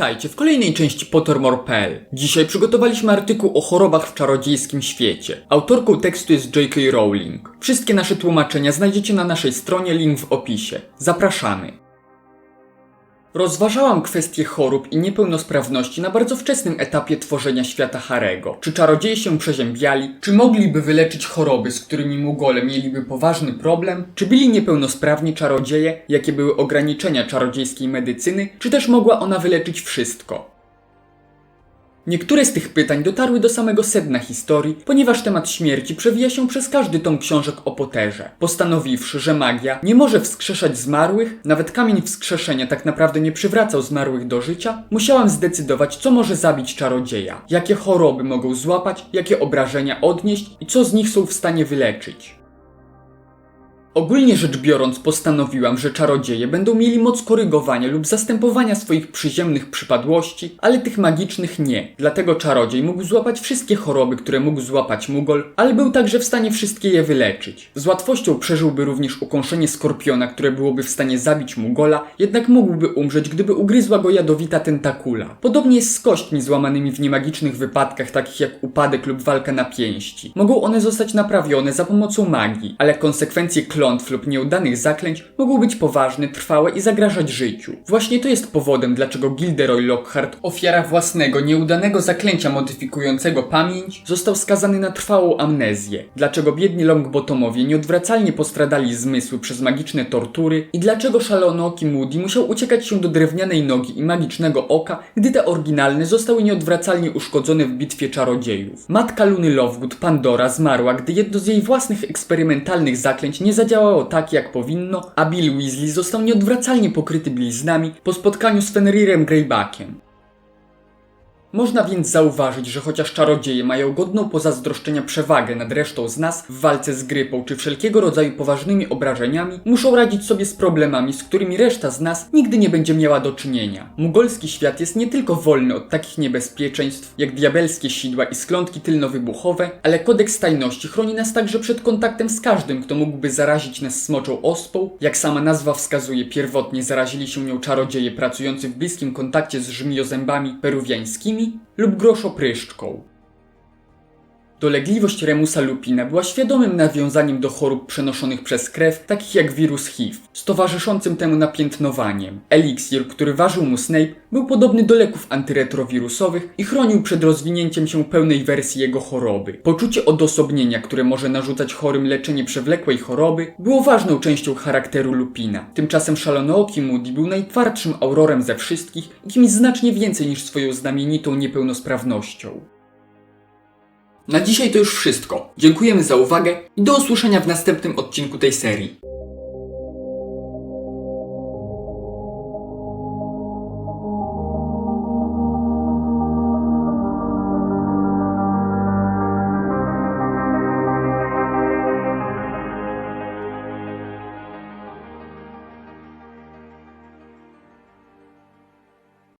Witajcie w kolejnej części Pottermore.pl. Dzisiaj przygotowaliśmy artykuł o chorobach w czarodziejskim świecie. Autorką tekstu jest J.K. Rowling. Wszystkie nasze tłumaczenia znajdziecie na naszej stronie, link w opisie. Zapraszamy. Rozważałam kwestie chorób i niepełnosprawności na bardzo wczesnym etapie tworzenia świata Harego. Czy czarodzieje się przeziębiali? Czy mogliby wyleczyć choroby, z którymi Mugole mieliby poważny problem? Czy byli niepełnosprawni czarodzieje? Jakie były ograniczenia czarodziejskiej medycyny? Czy też mogła ona wyleczyć wszystko? Niektóre z tych pytań dotarły do samego sedna historii, ponieważ temat śmierci przewija się przez każdy tom książek o Potterze. Postanowiwszy, że magia nie może wskrzeszać zmarłych, nawet kamień wskrzeszenia tak naprawdę nie przywracał zmarłych do życia, musiałam zdecydować, co może zabić czarodzieja, jakie choroby mogą złapać, jakie obrażenia odnieść i co z nich są w stanie wyleczyć. Ogólnie rzecz biorąc, postanowiłam, że czarodzieje będą mieli moc korygowania lub zastępowania swoich przyziemnych przypadłości, ale tych magicznych nie. Dlatego czarodziej mógł złapać wszystkie choroby, które mógł złapać Mugol, ale był także w stanie wszystkie je wyleczyć. Z łatwością przeżyłby również ukąszenie skorpiona, które byłoby w stanie zabić Mugola, jednak mógłby umrzeć, gdyby ugryzła go jadowita tentakula. Podobnie jest z kośćmi złamanymi w niemagicznych wypadkach, takich jak upadek lub walka na pięści. Mogą one zostać naprawione za pomocą magii, ale konsekwencje klątw lub nieudanych zaklęć mogą być poważne, trwałe i zagrażać życiu. Właśnie to jest powodem, dlaczego Gilderoy Lockhart, ofiara własnego, nieudanego zaklęcia modyfikującego pamięć, został skazany na trwałą amnezję. Dlaczego biedni Longbottomowie nieodwracalnie postradali zmysły przez magiczne tortury i dlaczego szalonooki Moody musiał uciekać się do drewnianej nogi i magicznego oka, gdy te oryginalne zostały nieodwracalnie uszkodzone w bitwie czarodziejów. Matka Luny Lovegood, Pandora, zmarła, gdy jedno z jej własnych eksperymentalnych zaklęć nie zadziałało tak, jak powinno, a Bill Weasley został nieodwracalnie pokryty bliznami po spotkaniu z Fenrirem Greybackiem. Można więc zauważyć, że chociaż czarodzieje mają godną pozazdroszczenia przewagę nad resztą z nas w walce z grypą czy wszelkiego rodzaju poważnymi obrażeniami, muszą radzić sobie z problemami, z którymi reszta z nas nigdy nie będzie miała do czynienia. Mugolski świat jest nie tylko wolny od takich niebezpieczeństw jak diabelskie sidła i sklątki tylnowybuchowe, ale kodeks tajności chroni nas także przed kontaktem z każdym, kto mógłby zarazić nas smoczą ospą. Jak sama nazwa wskazuje, pierwotnie zarazili się nią czarodzieje pracujący w bliskim kontakcie z żmijozębami peruwiańskimi lub groszopryszczką. Dolegliwość Remusa lupina była świadomym nawiązaniem do chorób przenoszonych przez krew, takich jak wirus HIV, z towarzyszącym temu napiętnowaniem. Eliksir, który ważył mu Snape, był podobny do leków antyretrowirusowych i chronił przed rozwinięciem się pełnej wersji jego choroby. Poczucie odosobnienia, które może narzucać chorym leczenie przewlekłej choroby, było ważną częścią charakteru lupina. Tymczasem szalonooki Moody był najtwardszym aurorem ze wszystkich i kimś znacznie więcej niż swoją znamienitą niepełnosprawnością. Na dzisiaj to już wszystko. Dziękujemy za uwagę i do usłyszenia w następnym odcinku tej serii.